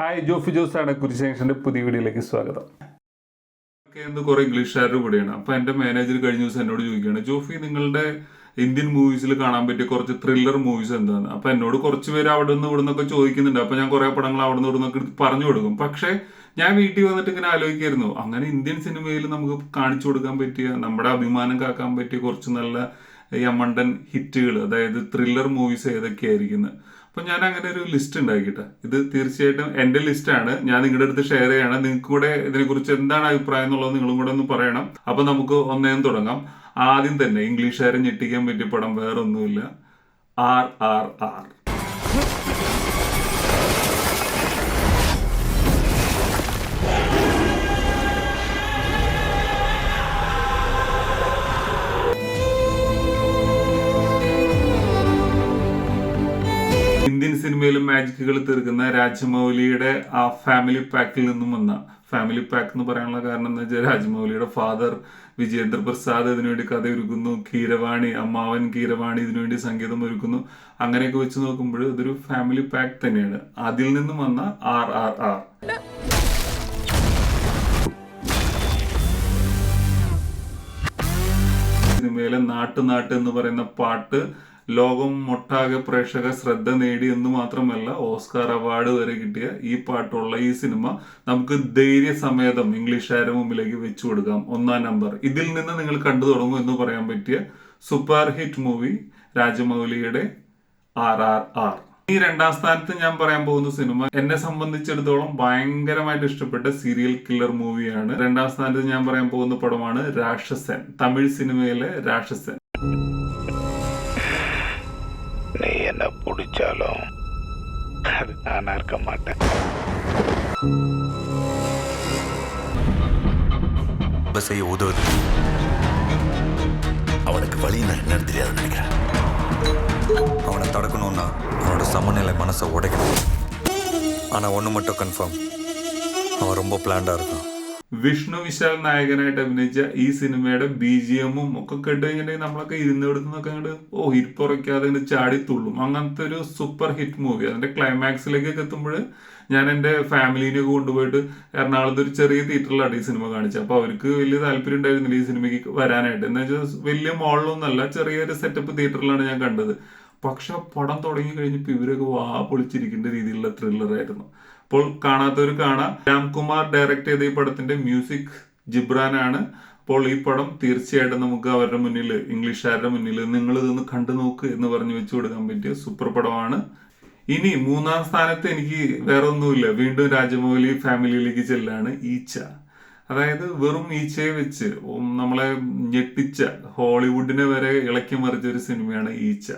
Hi Jofi Jose ആണ് കുരിശേഷന്റെ പുതിയ വീഡിയോയിലേക്ക് സ്വാഗതം. കുറെ ഇംഗ്ലീഷുകാരുടെ കൂടെയാണ്. അപ്പൊ എന്റെ മാനേജർ കഴിഞ്ഞ ദിവസം എന്നോട് ചോദിക്കുകയാണ് ജോഫി നിങ്ങളുടെ ഇന്ത്യൻ മൂവീസിൽ കാണാൻ പറ്റിയ കുറച്ച് ത്രില്ലർ മൂവീസ് എന്താണ്? അപ്പൊ എന്നോട് കുറച്ച് പേര് അവിടെ നിന്ന് ഇവിടെ നിന്നൊക്കെ ചോദിക്കുന്നുണ്ട്. അപ്പൊ ഞാൻ കുറെ പടങ്ങൾ അവിടെ നിന്ന് ഇവിടെ നിന്നൊക്കെ പറഞ്ഞു കൊടുക്കും. പക്ഷേ ഞാൻ വീട്ടിൽ വന്നിട്ട് ഇങ്ങനെ ആലോചിക്കായിരുന്നു. അങ്ങനെ ഇന്ത്യൻ സിനിമയിൽ നമുക്ക് കാണിച്ചു കൊടുക്കാൻ പറ്റിയ നമ്മുടെ അഭിമാനം കാക്കാൻ പറ്റിയ കുറച്ച് നല്ല യമണ്ടൻ ഹിറ്റുകൾ അതായത് ത്രില്ലർ മൂവീസ് ഏതൊക്കെയായിരിക്കുന്നത് അപ്പൊ ഞാൻ അങ്ങനെ ഒരു ലിസ്റ്റ് ഉണ്ടാക്കിട്ടെ ഇത് തീർച്ചയായിട്ടും എന്റെ ലിസ്റ്റാണ് ഞാൻ നിങ്ങളുടെ അടുത്ത് ഷെയർ ചെയ്യണം. നിങ്ങൾക്ക് കൂടെ ഇതിനെക്കുറിച്ച് എന്താണ് അഭിപ്രായം എന്നുള്ളത് നിങ്ങളും കൂടെ ഒന്ന് പറയണം. അപ്പൊ നമുക്ക് ഒന്നേന്ന് തുടങ്ങാം. ആദ്യം തന്നെ ഇംഗ്ലീഷുകാരെ ഞെട്ടിക്കാൻ പറ്റിയ പടം വേറൊന്നുമില്ല. R R R. ഇന്ത്യൻ സിനിമയിലും മാജിക്കുകൾ തീർക്കുന്ന രാജമൗലിയുടെ ആ ഫാമിലി പാക്കിൽ നിന്നും വന്ന ഫാമിലി പാക്ക് എന്ന് പറയാനുള്ള കാരണം എന്ന് വെച്ചാൽ രാജമൗലിയുടെ ഫാദർ വിജയേന്ദ്ര പ്രസാദ് ഇതിനുവേണ്ടി കഥ ഒരുക്കുന്നു കീരവാണി അമ്മാവൻ കീരവാണി ഇതിനുവേണ്ടി സംഗീതം ഒരുക്കുന്നു. അങ്ങനെയൊക്കെ വെച്ച് നോക്കുമ്പോൾ ഇതൊരു ഫാമിലി പാക്ക് തന്നെയാണ്. അതിൽ നിന്നും വന്ന ആർ ആർ ആർ. സിനിമയിലെ നാട്ടു നാട്ട് എന്ന് പറയുന്ന പാട്ട് ലോകം ഒട്ടാകെ പ്രേക്ഷക ശ്രദ്ധ നേടി എന്ന് മാത്രമല്ല ഓസ്കാർ അവാർഡ് വരെ കിട്ടിയ ഈ പാട്ടുള്ള ഈ സിനിമ നമുക്ക് ധൈര്യസമേതം ഇംഗ്ലീഷുകാരുടെ മുമ്പിലേക്ക് വെച്ചു കൊടുക്കാം. ഒന്നാം നമ്പർ. ഇതിൽ നിന്ന് നിങ്ങൾ കണ്ടു തുടങ്ങും എന്ന് പറയാൻ പറ്റിയ സൂപ്പർ ഹിറ്റ് മൂവി രാജമൗലിയുടെ ആർ ആർ ആർ. ഈ രണ്ടാം സ്ഥാനത്ത് ഞാൻ പറയാൻ പോകുന്ന സിനിമ എന്നെ സംബന്ധിച്ചിടത്തോളം ഭയങ്കരമായിട്ട് ഇഷ്ടപ്പെട്ട സീരിയൽ കില്ലർ മൂവിയാണ്. രണ്ടാം സ്ഥാനത്ത് ഞാൻ പറയാൻ പോകുന്ന പടമാണ് രാക്ഷസൻ. തമിഴ് സിനിമയിലെ രാക്ഷസൻ. பிடிச்சாலும் அது நானாக இருக்க மாட்டேன். ரொம்ப உதவுது. அவனுக்கு வழி என்னன்னு தெரியாது நினைக்கிறேன். அவனை தடுக்கணும்னா அவனோட சமநிலை மனசை உடைக்கணும். ஆனால் ஒன்று மட்டும் கன்ஃபார்ம் அவன் ரொம்ப பிளான்டாக இருக்கான். വിഷ്ണു വിശാൽ നായകനായിട്ട് അഭിനയിച്ച ഈ സിനിമയുടെ ബി ജി എമ്മും ഒക്കെ കേട്ട് കഴിഞ്ഞിട്ടുണ്ടെങ്കിൽ നമ്മളൊക്കെ ഇരുന്നിടത്തുനിന്നൊക്കെ അങ്ങോട്ട് ഓ ഇരിപ്പുറയ്ക്കാതെ ഇങ്ങനെ ചാടിത്തുള്ളും അങ്ങനത്തെ ഒരു സൂപ്പർ ഹിറ്റ് മൂവി അതിന്റെ ക്ലൈമാക്സിലേക്കൊക്കെ എത്തുമ്പോൾ ഞാൻ എന്റെ ഫാമിലിനെ കൊണ്ടുപോയിട്ട് എറണാകുളത്ത് ഒരു ചെറിയ തിയേറ്ററിലാണ് ഈ സിനിമ കാണിച്ചത്. അപ്പോൾ അവർക്ക് വലിയ താല്പര്യം ഉണ്ടായിരുന്നില്ല ഈ സിനിമയ്ക്ക് വരാനായിട്ട്. എന്ന് വെച്ചാൽ വലിയ മോളിലൊന്നല്ല ചെറിയൊരു സെറ്റപ്പ് തിയേറ്ററിലാണ് ഞാൻ കണ്ടത്. പക്ഷെ പടം തുടങ്ങി കഴിഞ്ഞപ്പോൾ ഇവരൊക്കെ വാ പൊളിച്ചിരിക്കേണ്ട രീതിയിലുള്ള ത്രില്ലറായിരുന്നു അപ്പോൾ കാണാത്തവർ കാണാം. രാംകുമാർ ഡയറക്ട് ചെയ്ത ഈ പടത്തിന്റെ മ്യൂസിക് ജിബ്രാനാണ്. അപ്പോൾ ഈ പടം തീർച്ചയായിട്ടും നമുക്ക് അവരുടെ മുന്നിൽ ഇംഗ്ലീഷുകാരുടെ മുന്നിൽ നിങ്ങൾ ഇതൊന്ന് കണ്ടു നോക്ക് എന്ന് പറഞ്ഞു വെച്ചു കൊടുക്കാൻ പറ്റിയ സൂപ്പർ പടമാണ്. ഇനി മൂന്നാം സ്ഥാനത്ത് എനിക്ക് വേറെ ഒന്നുമില്ല വീണ്ടും രാജമൗലി ഫാമിലിയിലേക്ക് ചെല്ലാണ് ഈച്ച. അതായത് വെറും ഈച്ചയെ വെച്ച് നമ്മളെ ഞെട്ടിച്ച ഹോളിവുഡിനെ വരെ ഇളക്കി മറിച്ച ഒരു സിനിമയാണ് ഈച്ച.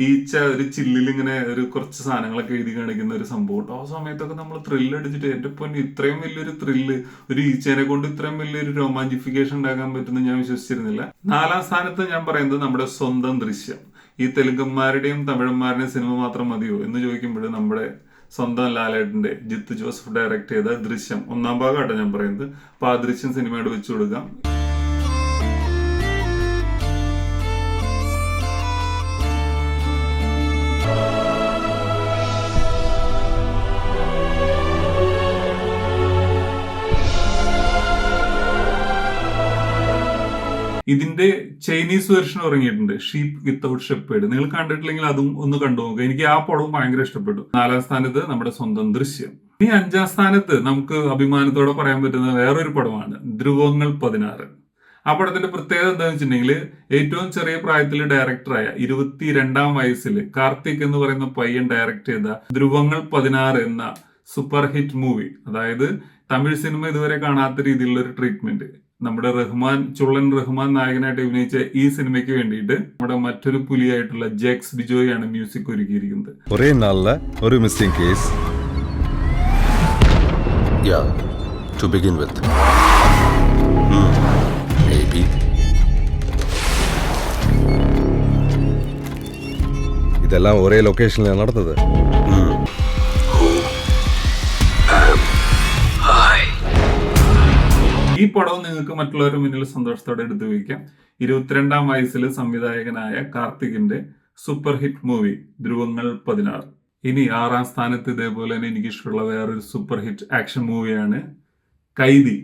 ഈച്ച ഒരു ചില്ലിൽ ഇങ്ങനെ ഒരു കുറച്ച് സാധനങ്ങളൊക്കെ എഴുതി കാണിക്കുന്ന ഒരു സംഭവം. ആ സമയത്തൊക്കെ നമ്മൾ ത്രില്ല് അടിച്ചിട്ട് എന്റെ പൊന്നു ഇത്രയും വലിയൊരു ത്രില്ല് ഒരു ഈച്ചേനെ കൊണ്ട് ഇത്രയും വലിയൊരു റൊമാന്റിഫിക്കേഷൻ ഉണ്ടാക്കാൻ പറ്റുമെന്ന് ഞാൻ വിശ്വസിച്ചിരുന്നില്ല. നാലാം സ്ഥാനത്ത് ഞാൻ പറയുന്നത് നമ്മുടെ സ്വന്തം ദൃശ്യം. ഈ തെലുങ്കന്മാരുടെയും തമിഴന്മാരുടെയും സിനിമ മാത്രം മതിയോ എന്ന് ചോദിക്കുമ്പോൾ നമ്മുടെ സ്വന്തം ലാലേട്ടന്റെ ജിത്ത് ജോസഫ് ഡയറക്ട് ചെയ്ത ദൃശ്യം ഒന്നാം ഭാഗമായിട്ടാണ് ഞാൻ പറയുന്നത്. അപ്പൊ ആ ദൃശ്യം സിനിമയോട് വെച്ചു കൊടുക്കാം. ഇതിന്റെ ചൈനീസ് വെർഷൻ ഇറങ്ങിയിട്ടുണ്ട് ഷീപ്പ് വിത്തൗട്ട് ഷെപ്പേഡ് നിങ്ങൾ കണ്ടിട്ടില്ലെങ്കിൽ അതും ഒന്ന് കണ്ടു നോക്കുക എനിക്ക് ആ പടവും ഭയങ്കര ഇഷ്ടപ്പെട്ടു. നാലാം സ്ഥാനത്ത് നമ്മുടെ സ്വന്തം ദൃശ്യം. ഇനി അഞ്ചാം സ്ഥാനത്ത് നമുക്ക് അഭിമാനത്തോടെ പറയാൻ പറ്റുന്ന വേറൊരു പടമാണ്. ധ്രുവങ്ങൾ പതിനാറ്. ആ പടത്തിന്റെ പ്രത്യേകത എന്താണെന്ന് വെച്ചിട്ടുണ്ടെങ്കിൽ ഏറ്റവും ചെറിയ പ്രായത്തിൽ ഡയറക്ടറായ ഇരുപത്തിരണ്ടാം വയസ്സിൽ കാർത്തിക് എന്ന് പറയുന്ന പയ്യൻ ഡയറക്ട് ചെയ്ത ധ്രുവങ്ങൾ പതിനാറ് എന്ന സൂപ്പർ ഹിറ്റ് മൂവി അതായത് തമിഴ് സിനിമ ഇതുവരെ കാണാത്ത രീതിയിലുള്ള ഒരു ട്രീറ്റ്മെന്റ് നമ്മുടെ റഹ്മാൻ ചുള്ളൻ റഹ്മാൻ നായകനായിട്ട് അഭിനയിച്ച ഈ സിനിമയ്ക്ക് വേണ്ടിയിട്ട് നമ്മുടെ മറ്റൊരു പുലിയായിട്ടുള്ള ജെക്സ് ബിജോയാണ് മ്യൂസിക് ഒരുക്കിയിരിക്കുന്നത്. ഒരേ നാളിൽ ഒരു missing case. To begin with ഇതെല്ലാം ഒരേ ലൊക്കേഷനിലാണ് നടന്നത്. ഈ പടവും നിങ്ങൾക്ക് മറ്റുള്ളവരുടെ മുന്നിൽ സന്തോഷത്തോടെ എടുത്തു വയ്ക്കാം ഇരുപത്തിരണ്ടാം വയസ്സിൽ സംവിധായകനായ കാർത്തികിന്റെ സൂപ്പർ ഹിറ്റ് മൂവി ധ്രുവങ്ങൾ പതിനാറ്. ഇനി ആറാം സ്ഥാനത്ത് ഇതേപോലെ തന്നെ എനിക്ക് ഇഷ്ടമുള്ള വേറൊരു സൂപ്പർ ഹിറ്റ് ആക്ഷൻ മൂവിയാണ് കൈദി.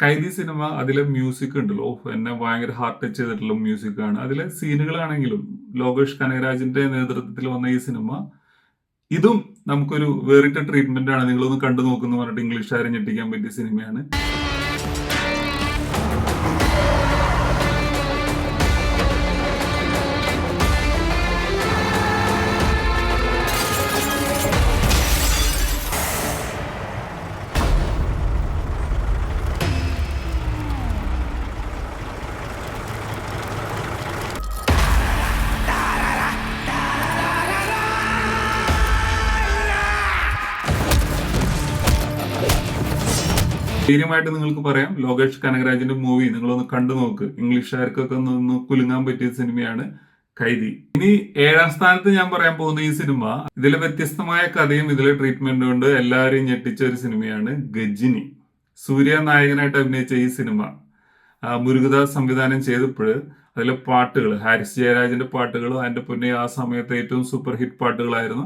കൈദി സിനിമ അതിലെ മ്യൂസിക് ഉണ്ടല്ലോ. എന്നെ ഭയങ്കര ഹാർട്ട് ടച്ച് ചെയ്തിട്ടുള്ള മ്യൂസിക്കാണ് അതിലെ സീനുകളാണെങ്കിലും ലോകേഷ് കനകരാജിന്റെ നേതൃത്വത്തിൽ വന്ന ഈ സിനിമ ഇതും നമുക്കൊരു വേറിട്ട ട്രീറ്റ്മെന്റ് ആണ്. നിങ്ങളൊന്ന് കണ്ടു നോക്കുന്നു പറഞ്ഞിട്ട് ഇംഗ്ലീഷ് ഞെട്ടിക്കാൻ പറ്റിയ സിനിമയാണ്. ധൈര്യമായിട്ട് നിങ്ങൾക്ക് പറയാം. ലോകേഷ് കനകരാജിന്റെ മൂവി നിങ്ങളൊന്ന് കണ്ടു നോക്ക്. ഇംഗ്ലീഷുകാർക്കൊക്കെ ഒന്ന് കുലുങ്ങാൻ പറ്റിയ സിനിമയാണ് കൈതി ഇനി ഏഴാം സ്ഥാനത്ത് ഞാൻ പറയാൻ പോകുന്ന ഈ സിനിമ ഇതിലെ വ്യത്യസ്തമായ കഥയും ഇതിലെ ട്രീറ്റ്മെന്റ് കൊണ്ട് എല്ലാവരെയും ഞെട്ടിച്ച ഒരു സിനിമയാണ് ഗജിനി. സൂര്യ നായകനായിട്ട് അഭിനയിച്ച ഈ സിനിമ മുരുകദാസ് സംവിധാനം ചെയ്തപ്പോൾ അതിലെ പാട്ടുകൾ ഹാരിസ് ജയരാജിന്റെ പാട്ടുകൾ അതിന്റെ പൊന്നെ ആ സമയത്ത് ഏറ്റവും സൂപ്പർ ഹിറ്റ് പാട്ടുകളായിരുന്നു.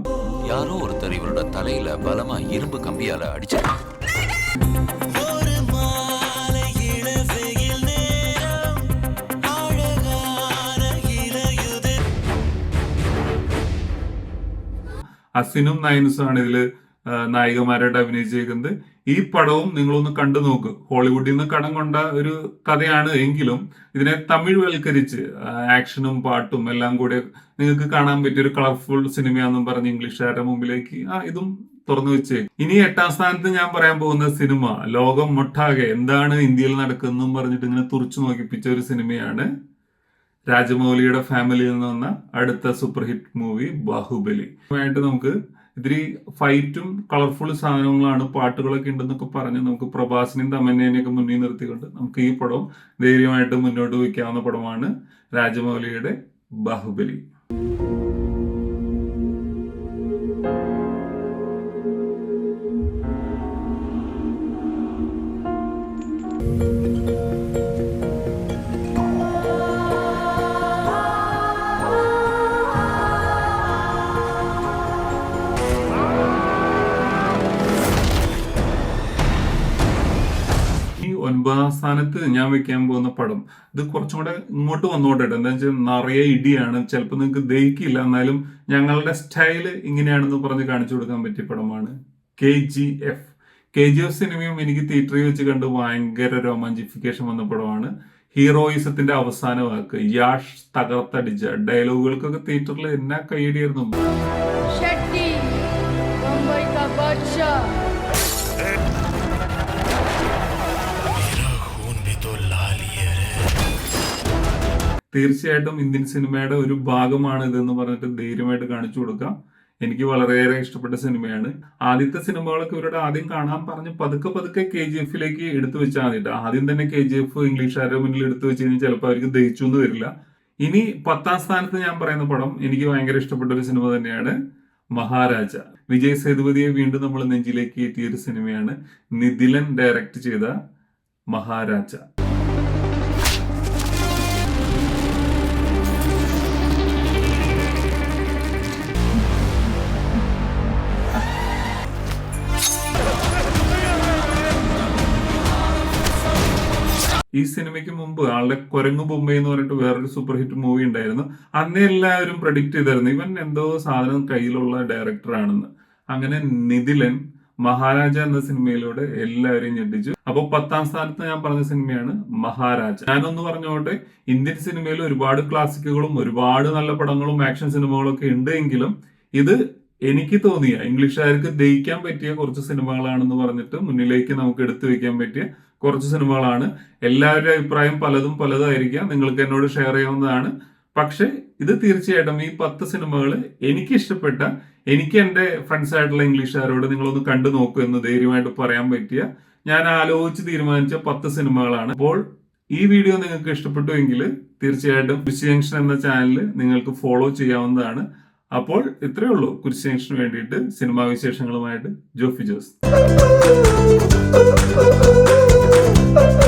യാരോ ഒരുത്തർ ഇവരുടെ തലയില ബലമായി ഇരുമ്പ് കമ്പിയാല അടിച്ചു അസിനും നയൻസും ആണ് ഇതിൽ ആ, നായികമാരായിട്ട് അഭിനയിച്ചിരിക്കുന്നത്. ഈ പടവും നിങ്ങളൊന്ന് കണ്ടു നോക്ക്. ഹോളിവുഡിൽ നിന്ന് കടം കൊണ്ട ഒരു കഥയാണ് എങ്കിലും ഇതിനെ തമിഴ് വൽക്കരിച്ച് ആക്ഷനും പാട്ടും എല്ലാം കൂടെ നിങ്ങൾക്ക് കാണാൻ പറ്റിയ ഒരു കളർഫുൾ സിനിമയാണെന്നും പറഞ്ഞ് ഇംഗ്ലീഷുകാരുടെ മുമ്പിലേക്ക് ആ ഇതും തുറന്നു വെച്ചേ. ഇനി എട്ടാം സ്ഥാനത്ത് ഞാൻ പറയാൻ പോകുന്ന സിനിമ ലോകം മൊട്ടാകെ എന്താണ് ഇന്ത്യയിൽ നടക്കുന്നതെന്നും പറഞ്ഞിട്ട് ഇങ്ങനെ തുറച്ചു നോക്കിപ്പിച്ച ഒരു സിനിമയാണ് രാജമൗലിയുടെ ഫാമിലിയിൽ നിന്ന് വന്ന അടുത്ത സൂപ്പർ ഹിറ്റ് മൂവി ബാഹുബലി. ആയിട്ട് നമുക്ക് ഇതിരി ഫൈറ്റും കളർഫുൾ സാധനങ്ങളാണ് പാട്ടുകളൊക്കെ ഉണ്ടെന്നൊക്കെ പറഞ്ഞ് നമുക്ക് പ്രഭാസിനെയും തമന്നേനെയൊക്കെ മുന്നിൽ നിർത്തിക്കൊണ്ട് നമുക്ക് ഈ പടം ധൈര്യമായിട്ട് മുന്നോട്ട് വയ്ക്കാവുന്ന പടമാണ് രാജമൗലിയുടെ ബാഹുബലി. സ്ഥാനത്ത് ഞാൻ വെക്കാൻ പോകുന്ന പടം ഇത് കുറച്ചും കൂടെ ഇങ്ങോട്ട് വന്നോട്ടെ എന്താ വെച്ചാൽ നിറയെ ഇടിയാണ്. ചിലപ്പോൾ നിങ്ങൾക്ക് ദഹിക്കില്ല. എന്നാലും ഞങ്ങളുടെ സ്റ്റൈൽ ഇങ്ങനെയാണെന്ന് പറഞ്ഞ് കാണിച്ചു കൊടുക്കാൻ പറ്റിയ പടമാണ് K G F K G F സിനിമയും എനിക്ക് തിയേറ്ററിൽ വെച്ച് കണ്ട് ഭയങ്കര രോമാഞ്ചിഫിക്കേഷൻ വന്ന പടമാണ്. ഹീറോയിസത്തിന്റെ അവസാന വാക്ക് യാഷ് തകർത്തടിച്ച ഡയലോഗുകൾക്കൊക്കെ തിയേറ്ററിൽ എന്നാ കൈയടിയായിരുന്നു തീർച്ചയായിട്ടും ഇന്ത്യൻ സിനിമയുടെ ഒരു ഭാഗമാണ് ഇതെന്ന് പറഞ്ഞിട്ട് ധൈര്യമായിട്ട് കാണിച്ചു കൊടുക്കാം. എനിക്ക് വളരെയേറെ ഇഷ്ടപ്പെട്ട സിനിമയാണ്. ആദ്യത്തെ സിനിമകളൊക്കെ ഇവരുടെ ആദ്യം കാണാൻ പറഞ്ഞ് പതുക്കെ പതുക്കെ കെ ജി എഫിലേക്ക് എടുത്തു വെച്ചാൽ മതി ആദ്യം തന്നെ കെ ജി എഫ് ഇംഗ്ലീഷുകാരുടെ മുന്നിൽ എടുത്തു വെച്ച് കഴിഞ്ഞാൽ ചിലപ്പോൾ അവർക്ക് ദഹിച്ചു എന്ന് വരില്ല. ഇനി പത്താം സ്ഥാനത്ത് ഞാൻ പറയുന്ന പടം എനിക്ക് ഭയങ്കര ഇഷ്ടപ്പെട്ട ഒരു സിനിമ തന്നെയാണ് മഹാരാജ. വിജയ് സേതുപതിയെ വീണ്ടും നമ്മൾ നെഞ്ചിലേക്ക് എത്തിയ ഒരു സിനിമയാണ്. നിതിലൻ ഡയറക്റ്റ് ചെയ്ത മഹാരാജ. ഈ സിനിമയ്ക്ക് മുമ്പ് ആളുടെ കൊരങ്ങ് ബൊമ്മ എന്ന് പറഞ്ഞിട്ട് വേറൊരു സൂപ്പർ ഹിറ്റ് മൂവി ഉണ്ടായിരുന്നു. അന്നേ എല്ലാവരും പ്രഡിക്റ്റ് ചെയ്തായിരുന്നു ഇവൻ എന്തോ സാധനം കയ്യിലുള്ള ഡയറക്ടറാണെന്ന് അങ്ങനെ നിതിലൻ മഹാരാജ എന്ന സിനിമയിലൂടെ എല്ലാവരെയും ഞെട്ടിച്ചു. അപ്പൊ പത്താം സ്ഥാനത്ത് ഞാൻ പറഞ്ഞ സിനിമയാണ് മഹാരാജ. ഞാനൊന്ന് പറഞ്ഞോട്ടെ ഇന്ത്യൻ സിനിമയിൽ ഒരുപാട് ക്ലാസിക്കുകളും ഒരുപാട് നല്ല പടങ്ങളും ആക്ഷൻ സിനിമകളൊക്കെ ഉണ്ട് എങ്കിലും ഇത് എനിക്ക് തോന്നിയ ഇംഗ്ലീഷുകാർക്ക് ദയിക്കാൻ പറ്റിയ കുറച്ച് സിനിമകളാണെന്ന് പറഞ്ഞിട്ട് മുന്നിലേക്ക് നമുക്ക് എടുത്തു വെക്കാൻ പറ്റിയ കുറച്ച് സിനിമകളാണ്. എല്ലാവരുടെയും അഭിപ്രായം പലതും പലതായിരിക്കാം. നിങ്ങൾക്ക് എന്നോട് ഷെയർ ചെയ്യാവുന്നതാണ്. പക്ഷെ ഇത് തീർച്ചയായിട്ടും ഈ പത്ത് സിനിമകൾ എനിക്ക് ഇഷ്ടപ്പെട്ട എനിക്ക് എന്റെ ഫ്രണ്ട്സ് ആയിട്ടുള്ള ഇംഗ്ലീഷുകാരോട് നിങ്ങളൊന്ന് കണ്ടു നോക്കൂ എന്ന് ധൈര്യമായിട്ട് പറയാൻ പറ്റിയ ഞാൻ ആലോചിച്ച് തീരുമാനിച്ച പത്ത് സിനിമകളാണ്. അപ്പോൾ ഈ വീഡിയോ നിങ്ങൾക്ക് ഇഷ്ടപ്പെട്ടു എങ്കിൽ തീർച്ചയായിട്ടും വിഷ് ജംഗ്ഷൻ എന്ന ചാനൽ നിങ്ങൾക്ക് ഫോളോ ചെയ്യാവുന്നതാണ്. അപ്പോൾ ഇത്രയേ ഉള്ളൂ. കുരിശേഷന് വേണ്ടിയിട്ട് സിനിമാ വിശേഷങ്ങളുമായിട്ട് ജോഫി ജോസ്.